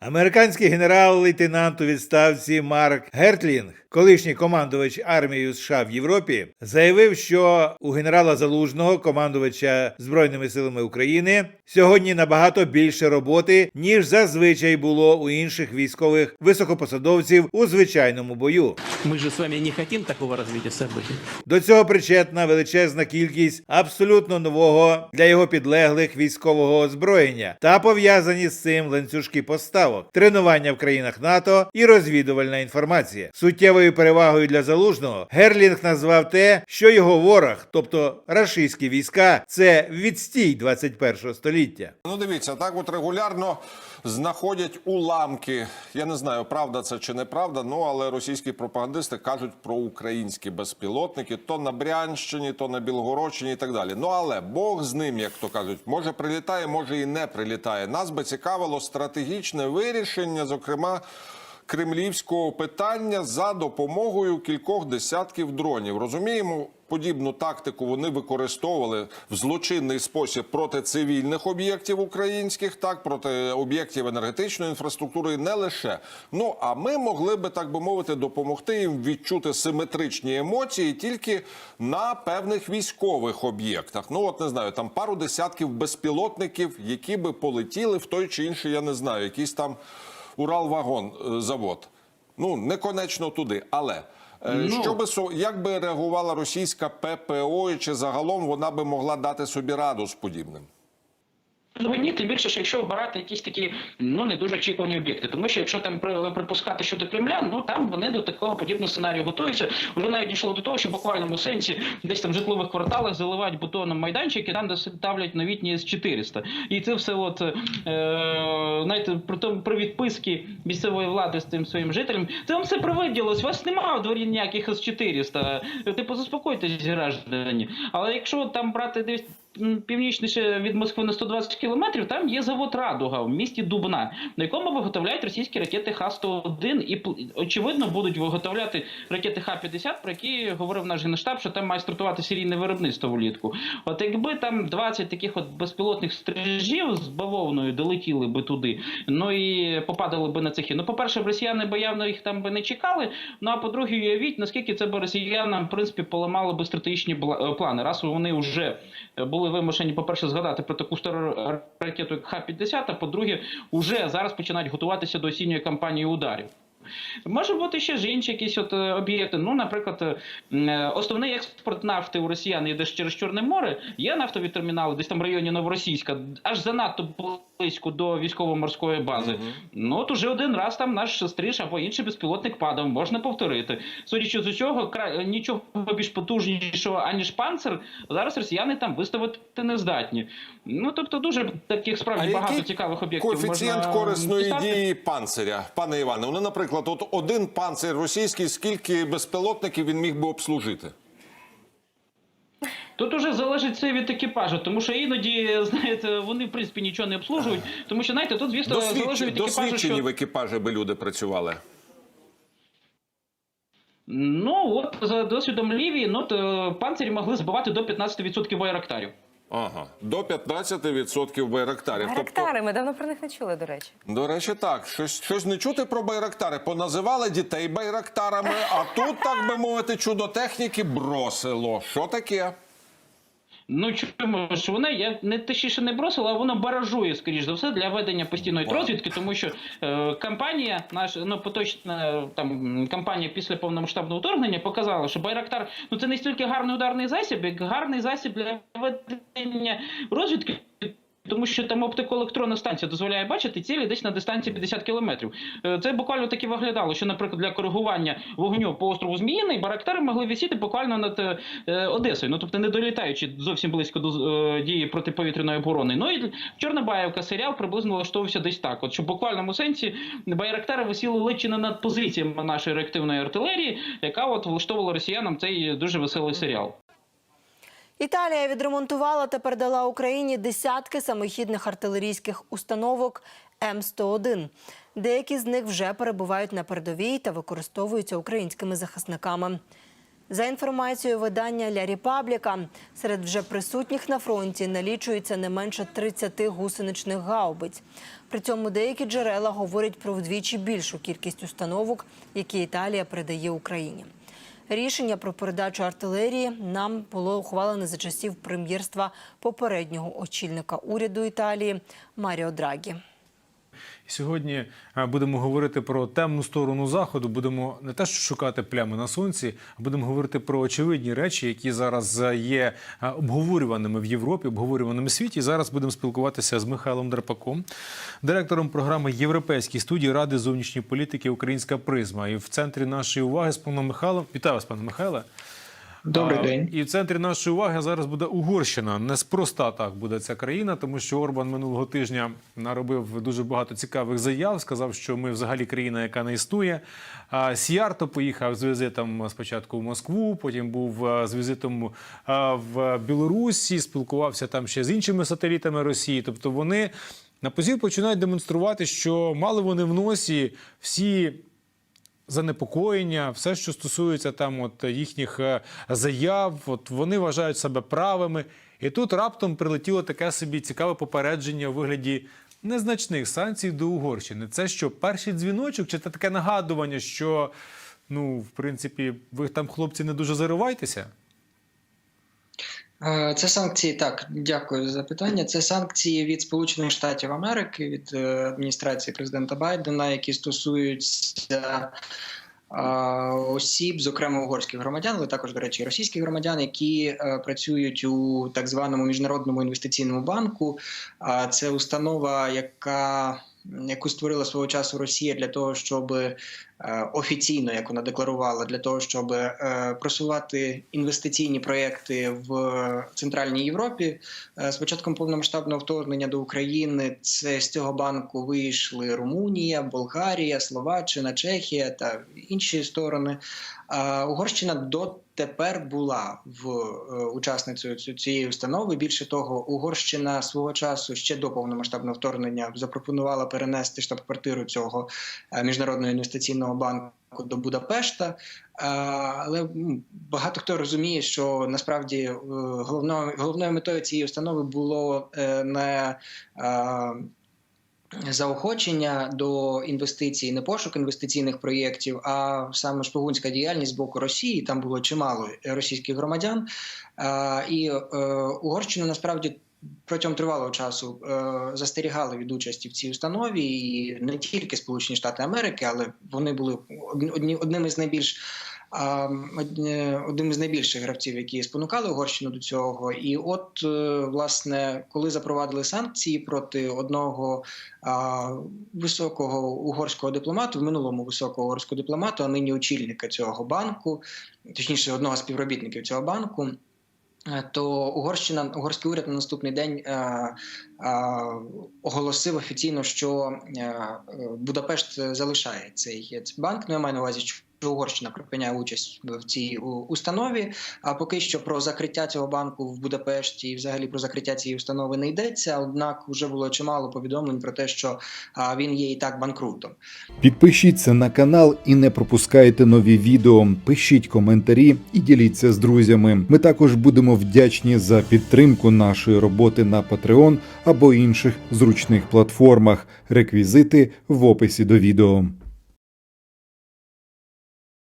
Американський генерал-лейтенант у відставці Марк Гертлінг, колишній командувач армією США в Європі, заявив, що у генерала Залужного, командувача Збройними силами України, сьогодні набагато більше роботи, ніж зазвичай було у інших військових високопосадовців у звичайному бою. Мы же с вами не хотим такого развития событий. До цього причетна величезна кількість абсолютно нового для його підлеглих військового озброєння та пов'язані з цим ланцюжки поставок, тренування в країнах НАТО і розвідувальна інформація. Суттєвою перевагою для залужного Герлінг назвав те, що його ворог, тобто рашистські війська, це відстій 21 століття. Ну, дивіться, так от регулярно знаходять уламки. Я не знаю, правда це чи неправда, ну але російські пропагандисти кажуть про українські безпілотники то на Брянщині, то на Білгородщині і так далі. Ну але Бог з ним, як то кажуть, може прилітає, може і не прилітає. Нас би цікавило стратегічне вирішення, зокрема. Кремлівського питання за допомогою кількох десятків дронів. Розуміємо, подібну тактику вони використовували в злочинний спосіб проти цивільних об'єктів українських, так проти об'єктів енергетичної інфраструктури, не лише. Ну а ми могли би так би мовити допомогти їм відчути симетричні емоції тільки на певних військових об'єктах. Ну от не знаю, там пару десятків безпілотників, які би полетіли в той чи інший, я не знаю, якийсь там. Уралвагон е. Ну не конечно туди, але. е, Ну. Що би як би реагувала російська ППО, і чи загалом вона би могла дати собі раду з подібним? Ну, ні, тим більше, що якщо обирати якісь такі ну не дуже очікувані об'єкти, тому що якщо там припускати щодо Кремля, ну там вони до такого подібного сценарію готуються. Вже навіть дійшло до того, що в буквальному сенсі десь там в житлових кварталах заливають бетоном майданчики, там де ставлять новітні с 400 І це все, от е, знаєте, при тому при відписки місцевої влади з тим своїм жителям, це вам все привиділось. Вас немає в дворі ніяких с 400 Типу, заспокойтесь, граждані. Але якщо там брати десь північніше від Москви на 120 кілометрів, там є завод Радуга в місті Дубна, на якому виготовляють російські ракети Х-101 і очевидно будуть виготовляти ракети Х-50, про які говорив наш генштаб, що там має стартувати серійне виробництво влітку. От якби там 20 таких от безпілотних стрижів з бавовною долетіли би туди, ну і попадали би на цехи. Ну, по-перше, б росіяни би явно їх там би не чекали. Ну а по-друге, уявіть, наскільки це б росіянам в принципі поламало би стратегічні плани. Раз вони вже е, були вимушені, по-перше, згадати про таку стару ракету як Х-50, а по-друге, вже зараз починають готуватися до осінньої кампанії ударів. Може бути ще ж інші якісь от е, об'єкти. Ну, наприклад, е, е, основний експорт нафти у росіян йде через Чорне море. Є нафтові термінали десь там в районі Новоросійська, аж занадто близько до військово-морської бази. Ну от уже один раз там наш стриж або інший безпілотник падав, можна повторити. Судячи з усього, нічого більш потужнішого аніж панцир, зараз росіяни там виставити не здатні. Ну тобто, дуже таких справді багато цікавих об'єктів. коефіцієнт можна корисної дістати. дії панциря, пане Іване? Ну, наприклад, от один панцир російський, скільки безпілотників він міг би обслужити? Тут уже залежить це від екіпажу, тому що іноді, знаєте, вони в принципі нічого не обслужують. Тому що знаєте, тут звісно залежить від екіпажу, досвідчені що в екіпажі би люди працювали. ну от за досвідом Лівії, ну то панцирі могли збивати до 15% байрактарів. Ага, до 15% байрактарів. Тобто, ми давно про них не чули, до речі. до речі, так, щось, щось не чути про байрактари. Поназивали дітей байрактарами, а тут, так би мовити, чудо техніки бросило. Що таке? Ну чому ж вони я не точніше не бросила, а воно баражує, скоріш за все, для ведення постійної wow. розвідки, тому що е, кампанія, наша ну поточна е, там компанія після повномасштабного вторгнення показала, що Байрактар ну це не стільки гарний ударний засіб, як гарний засіб для ведення розвідки. Тому що там оптикоелектронна станція дозволяє бачити цілі десь на дистанції 50 кілометрів. Е, Це буквально так виглядало, що, наприклад, для коригування вогню по острову Зміїний барактари могли висіти буквально над е, е, Одесою, ну тобто не долітаючи зовсім близько до дії протиповітряної оборони. Ну і Чорнобаївка серіал приблизно влаштовувався десь так. От що в буквальному сенсі байрактари висіли ледь чи не над позиціями нашої реактивної артилерії, яка от влаштовувала росіянам цей дуже веселий серіал. Італія відремонтувала та передала Україні десятки самохідних артилерійських установок М101. Деякі з них вже перебувають на передовій та використовуються українськими захисниками. За інформацією видання Ля Ріпабліка, серед вже присутніх на фронті налічується не менше 30 гусеничних гаубиць. При цьому деякі джерела говорять про вдвічі більшу кількість установок, які Італія передає Україні. Рішення про передачу артилерії нам було ухвалене за часів прем'єрства попереднього очільника уряду Італії Маріо Драгі. Сьогодні е, будемо говорити про темну сторону заходу. Будемо не те, що шукати плями на сонці, а будемо говорити про очевидні речі, які зараз е, є е, обговорюваними в Європі, обговорюваними в світі. Зараз будемо спілкуватися з Михайлом Драпаком, директором програми Європейській студії Ради зовнішньої політики Українська призма. І в центрі нашої уваги з паном Михайлом. Вітаю вас, пане Михайле. Добрий день. І в центрі нашої уваги зараз буде Угорщина. Неспроста так буде ця країна, тому що Орбан минулого тижня наробив дуже багато цікавих заяв. Сказав, що ми взагалі країна, яка не існує. Сіарто поїхав з візитом спочатку в Москву, потім був з візитом в Білорусі, спілкувався там ще з іншими сателітами Росії. Тобто вони на позір починають демонструвати, що мали вони в носі всі занепокоєння, все, що стосується там от їхніх е, заяв, от вони вважають себе правими. І тут раптом прилетіло таке собі цікаве попередження у вигляді незначних санкцій до Угорщини. Це що, перший дзвіночок, чи це таке нагадування, що ну, в принципі, ви там, хлопці, не дуже заривайтеся? Е, Це санкції, так, дякую за запитання. Це санкції від Сполучених Штатів Америки, від е, адміністрації президента Байдена, які стосуються е, осіб, зокрема угорських громадян, але також, до речі, російських громадян, які працюють у так званому міжнародному інвестиційному банку. А Це установа, яка яку створила свого часу Росія для того, щоб офіційно, як вона декларувала, для того, щоб е, просувати інвестиційні проекти в Центральній Європі. Е, З початком повномасштабного вторгнення до України це з цього банку вийшли Румунія, Болгарія, Словаччина, Чехія та інші сторони. Угорщина дотепер була в е, учасницею цієї установи. Більше того, Угорщина свого часу ще до повномасштабного вторгнення запропонувала перенести штаб-квартиру цього е, міжнародного інвестиційного банку до Будапешта. Але багато хто розуміє, що насправді е, головною головною метою цієї установи було е, не е, заохочення до інвестицій, не пошук інвестиційних проєктів, а саме шпигунська діяльність з боку Росії. Там було чимало російських громадян, і е, Угорщина насправді. Протягом тривалого часу е, застерігали від участі в цій установі, і не тільки Сполучені Штати Америки, але вони були одні, одні одними з найбільш одним з найбільших гравців, які спонукали Угорщину до цього. І от е, власне, коли запровадили санкції проти одного високого угорського дипломату, в минулому високого угорського дипломату, а нині очільника цього банку, точніше, одного співробітників цього банку. Е, То Угорщина, угорський уряд на наступний день е, е, оголосив офіційно, що е, е, Будапешт залишає цей банк. Ну я маю на увазі, Угорщина припиняє участь в цій установі. А поки що про закриття цього банку в Будапешті і взагалі про закриття цієї установи не йдеться. Однак вже було чимало повідомлень про те, що він є і так банкрутом. Підпишіться на канал і не пропускайте нові відео. Пишіть коментарі і діліться з друзями. Ми також будемо вдячні за підтримку нашої роботи на Patreon або інших зручних платформах. Реквізити в описі до відео.